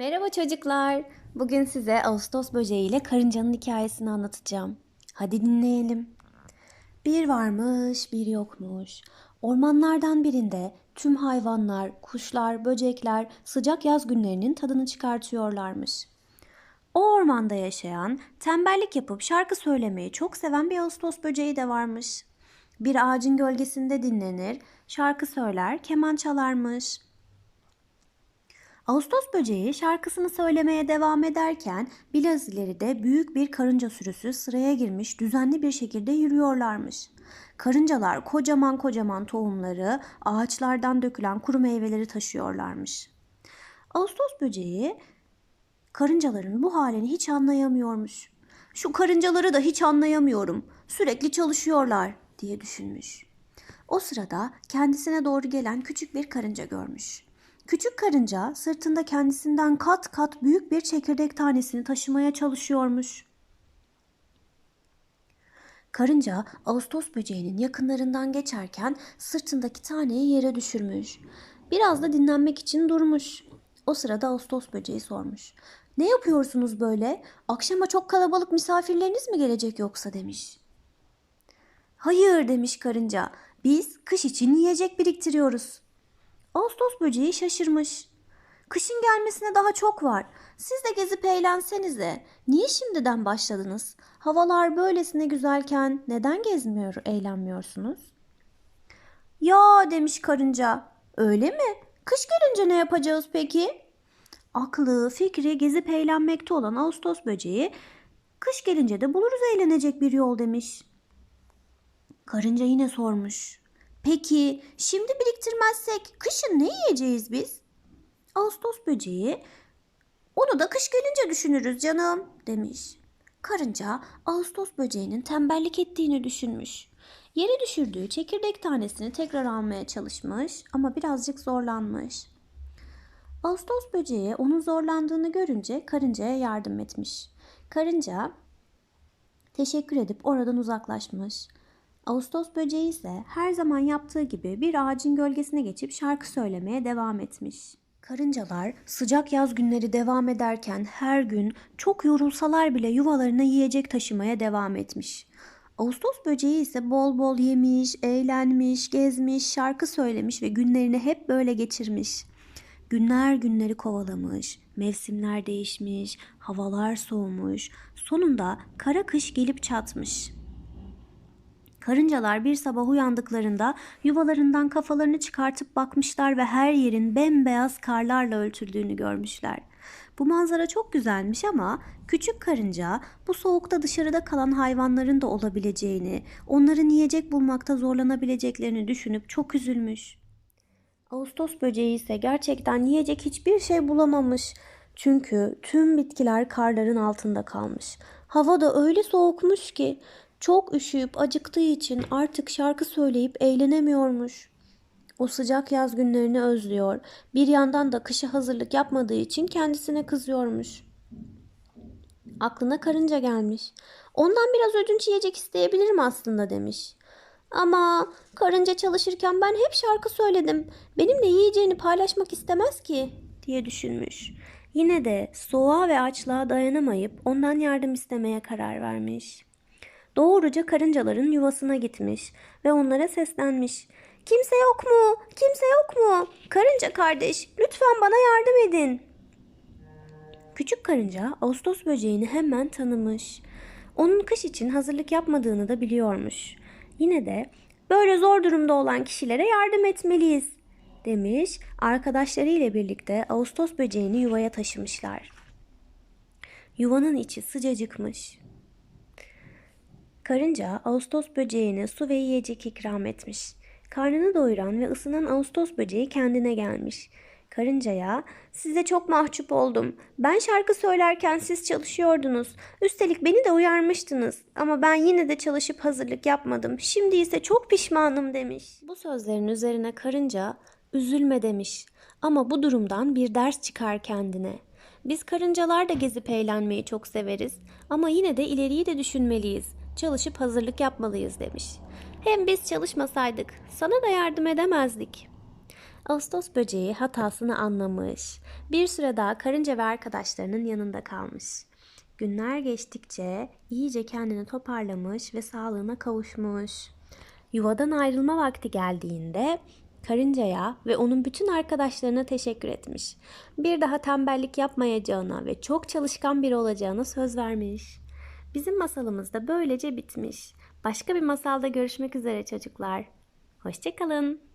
Merhaba çocuklar. Bugün size Ağustos böceği ile karıncanın hikayesini anlatacağım. Hadi dinleyelim. Bir varmış, bir yokmuş. Ormanlardan birinde tüm hayvanlar, kuşlar, böcekler sıcak yaz günlerinin tadını çıkartıyorlarmış. O ormanda yaşayan, tembellik yapıp şarkı söylemeyi çok seven bir Ağustos böceği de varmış. Bir ağacın gölgesinde dinlenir, şarkı söyler, keman çalarmış. Ağustos böceği şarkısını söylemeye devam ederken biraz ileride büyük bir karınca sürüsü sıraya girmiş düzenli bir şekilde yürüyorlarmış. Karıncalar kocaman kocaman tohumları, ağaçlardan dökülen kuru meyveleri taşıyorlarmış. Ağustos böceği karıncaların bu halini hiç anlayamıyormuş. Şu karıncaları da hiç anlayamıyorum. Sürekli çalışıyorlar diye düşünmüş. O sırada kendisine doğru gelen küçük bir karınca görmüş. Küçük karınca sırtında kendisinden kat kat büyük bir çekirdek tanesini taşımaya çalışıyormuş. Karınca Ağustos böceğinin yakınlarından geçerken sırtındaki taneyi yere düşürmüş. Biraz da dinlenmek için durmuş. O sırada Ağustos böceği sormuş. Ne yapıyorsunuz böyle? Akşama çok kalabalık misafirleriniz mi gelecek yoksa demiş. Hayır demiş karınca. Biz kış için yiyecek biriktiriyoruz. Ağustos böceği şaşırmış. Kışın gelmesine daha çok var. Siz de gezip eğlensenize. Niye şimdiden başladınız? Havalar böylesine güzelken neden gezmiyor, eğlenmiyorsunuz? Ya demiş karınca. Öyle mi? Kış gelince ne yapacağız peki? Aklı, fikri gezip eğlenmekte olan Ağustos böceği kış gelince de buluruz eğlenecek bir yol demiş. Karınca yine sormuş. Peki şimdi biriktirmezsek kışın ne yiyeceğiz biz? Ağustos böceği onu da kış gelince düşünürüz canım demiş. Karınca Ağustos böceğinin tembellik ettiğini düşünmüş. Yere düşürdüğü çekirdek tanesini tekrar almaya çalışmış ama birazcık zorlanmış. Ağustos böceği onun zorlandığını görünce karıncaya yardım etmiş. Karınca teşekkür edip oradan uzaklaşmış. Ağustos böceği ise her zaman yaptığı gibi bir ağacın gölgesine geçip şarkı söylemeye devam etmiş. Karıncalar sıcak yaz günleri devam ederken her gün çok yorulsalar bile yuvalarına yiyecek taşımaya devam etmiş. Ağustos böceği ise bol bol yemiş, eğlenmiş, gezmiş, şarkı söylemiş ve günlerini hep böyle geçirmiş. Günler günleri kovalamış, mevsimler değişmiş, havalar soğumuş, sonunda kara kış gelip çatmış.'' Karıncalar bir sabah uyandıklarında yuvalarından kafalarını çıkartıp bakmışlar ve her yerin bembeyaz karlarla örtüldüğünü görmüşler. Bu manzara çok güzelmiş ama küçük karınca bu soğukta dışarıda kalan hayvanların da olabileceğini, onların yiyecek bulmakta zorlanabileceklerini düşünüp çok üzülmüş. Ağustos böceği ise gerçekten yiyecek hiçbir şey bulamamış. Çünkü tüm bitkiler karların altında kalmış. Hava da öyle soğukmuş ki çok üşüyüp acıktığı için artık şarkı söyleyip eğlenemiyormuş. O sıcak yaz günlerini özlüyor. Bir yandan da kışa hazırlık yapmadığı için kendisine kızıyormuş. Aklına karınca gelmiş. Ondan biraz ödünç yiyecek isteyebilirim aslında demiş. Ama karınca çalışırken ben hep şarkı söyledim. Benimle yiyeceğini paylaşmak istemez ki diye düşünmüş. Yine de soğuğa ve açlığa dayanamayıp ondan yardım istemeye karar vermiş. Doğruca karıncaların yuvasına gitmiş ve onlara seslenmiş. Kimse yok mu? Kimse yok mu? Karınca kardeş, lütfen bana yardım edin. Küçük karınca Ağustos böceğini hemen tanımış. Onun kış için hazırlık yapmadığını da biliyormuş. Yine de böyle zor durumda olan kişilere yardım etmeliyiz demiş. Arkadaşları ile birlikte Ağustos böceğini yuvaya taşımışlar. Yuvanın içi sıcacıkmış. Karınca Ağustos böceğine su ve yiyecek ikram etmiş. Karnını doyuran ve ısınan Ağustos böceği kendine gelmiş. Karıncaya size çok mahcup oldum. Ben şarkı söylerken siz çalışıyordunuz. Üstelik beni de uyarmıştınız. Ama ben yine de çalışıp hazırlık yapmadım. Şimdi ise çok pişmanım demiş. Bu sözlerin üzerine karınca üzülme demiş. Ama bu durumdan bir ders çıkar kendine. Biz karıncalar da gezip eğlenmeyi çok severiz ama yine de ileriyi de düşünmeliyiz çalışıp hazırlık yapmalıyız demiş. Hem biz çalışmasaydık sana da yardım edemezdik. Ağustos böceği hatasını anlamış. Bir süre daha karınca ve arkadaşlarının yanında kalmış. Günler geçtikçe iyice kendini toparlamış ve sağlığına kavuşmuş. Yuvadan ayrılma vakti geldiğinde karıncaya ve onun bütün arkadaşlarına teşekkür etmiş. Bir daha tembellik yapmayacağına ve çok çalışkan biri olacağına söz vermiş. Bizim masalımız da böylece bitmiş. Başka bir masalda görüşmek üzere çocuklar. Hoşçakalın.